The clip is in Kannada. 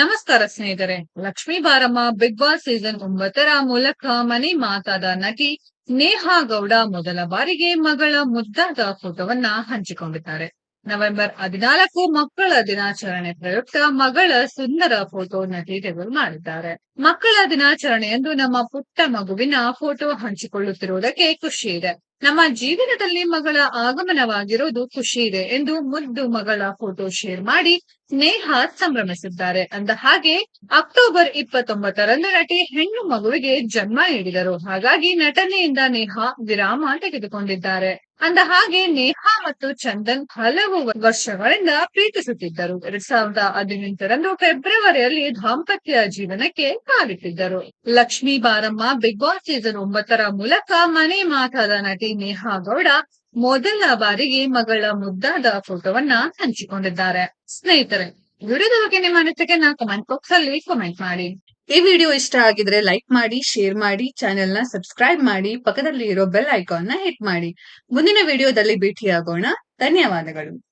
ನಮಸ್ಕಾರ ಸ್ನೇಹಿತರೆ. ಲಕ್ಷ್ಮೀ ಬಾರಮ್ಮ ಬಿಗ್ ಬಾಸ್ ಸೀಸನ್ ಒಂಬತ್ತರ ಮೂಲಕ ಮನೆ ಮಾತಾದ ನಟಿ ನೇಹಾ ಗೌಡ ಮೊದಲ ಬಾರಿಗೆ ಮಗಳ ಮುದ್ದಾದ ಫೋಟೋವನ್ನ ಹಂಚಿಕೊಂಡಿದ್ದಾರೆ. ನವೆಂಬರ್ ಹದಿನಾಲ್ಕು ಮಕ್ಕಳ ದಿನಾಚರಣೆ ಪ್ರಯುಕ್ತ ಮಗಳ ಸುಂದರ ಫೋಟೋ ನಟಿ ರಿವೀಲ್ ಮಾಡಿದ್ದಾರೆ. ಮಕ್ಕಳ ದಿನಾಚರಣೆಯಂದು ನಮ್ಮ ಪುಟ್ಟ ಮಗುವಿನ ಫೋಟೋ ಹಂಚಿಕೊಳ್ಳುತ್ತಿರುವುದಕ್ಕೆ ಖುಷಿ ಇದೆ. ನಮ್ಮ ಜೀವನದಲ್ಲಿ ಮಗಳ ಆಗಮನವಾಗಿರೋದು ಖುಷಿ ಇದೆ ಎಂದು ಮುದ್ದು ಮಗಳ ಫೋಟೋ ಶೇರ್ ಮಾಡಿ ಸ್ನೇಹ ಸಂಭ್ರಮಿಸಿದ್ದಾರೆ. ಅಂದ ಹಾಗೆ ಅಕ್ಟೋಬರ್ ಇಪ್ಪತ್ತೊಂಬತ್ತರಂದು ನಟಿ ಹೆಣ್ಣು ಮಗುವಿಗೆ ಜನ್ಮ ನೀಡಿದರು. ಹಾಗಾಗಿ ನಟನೆಯಿಂದ ನೇಹಾ ವಿರಾಮ ತೆಗೆದುಕೊಂಡಿದ್ದಾರೆ. ಅಂದ ಹಾಗೆ ನೇಹಾ ಮತ್ತು ಚಂದನ್ ಹಲವು ವರ್ಷಗಳಿಂದ ಪ್ರೀತಿಸುತ್ತಿದ್ದರು. ಎರಡ್ ಸಾವಿರದ ಹದಿನೆಂಟರಂದು ಫೆಬ್ರವರಿಯಲ್ಲಿ ದಾಂಪತ್ಯ ಜೀವನಕ್ಕೆ ಕಾಲಿಟ್ಟಿದ್ದರು. ಲಕ್ಷ್ಮೀ ಬಾರಮ್ಮ ಬಿಗ್ ಬಾಸ್ ಸೀಸನ್ ಒಂಬತ್ತರ ಮೂಲಕ ಮನೆ ಮಾತಾದ ನಟಿ ನೇಹಾ ಗೌಡ ಮೊದಲ ಬಾರಿಗೆ ಮಗಳ ಮುದ್ದಾದ ಫೋಟೋವನ್ನ ಹಂಚಿಕೊಂಡಿದ್ದಾರೆ. ಸ್ನೇಹಿತರೆ, ವಿಡಿಯೋದ ಬಗ್ಗೆ ನಿಮ್ಮ ಅನಿಸಿಕೆನ ಕಮೆಂಟ್ ಬಾಕ್ಸ್ ಅಲ್ಲಿ ಕಮೆಂಟ್ ಮಾಡಿ. ಈ ವಿಡಿಯೋ ಇಷ್ಟ ಆಗಿದ್ರೆ ಲೈಕ್ ಮಾಡಿ ಶೇರ್ ಮಾಡಿ ಚಾನೆಲ್ನ ಸಬ್ಸ್ಕ್ರೈಬ್ ಮಾಡಿ ಪಕ್ಕದಲ್ಲಿ ಇರೋ ಬೆಲ್ ಐಕಾನ್ನ ಹಿಟ್ ಮಾಡಿ. ಮುಂದಿನ ವಿಡಿಯೋದಲ್ಲಿ ಭೇಟಿಯಾಗೋಣ. ಧನ್ಯವಾದಗಳು.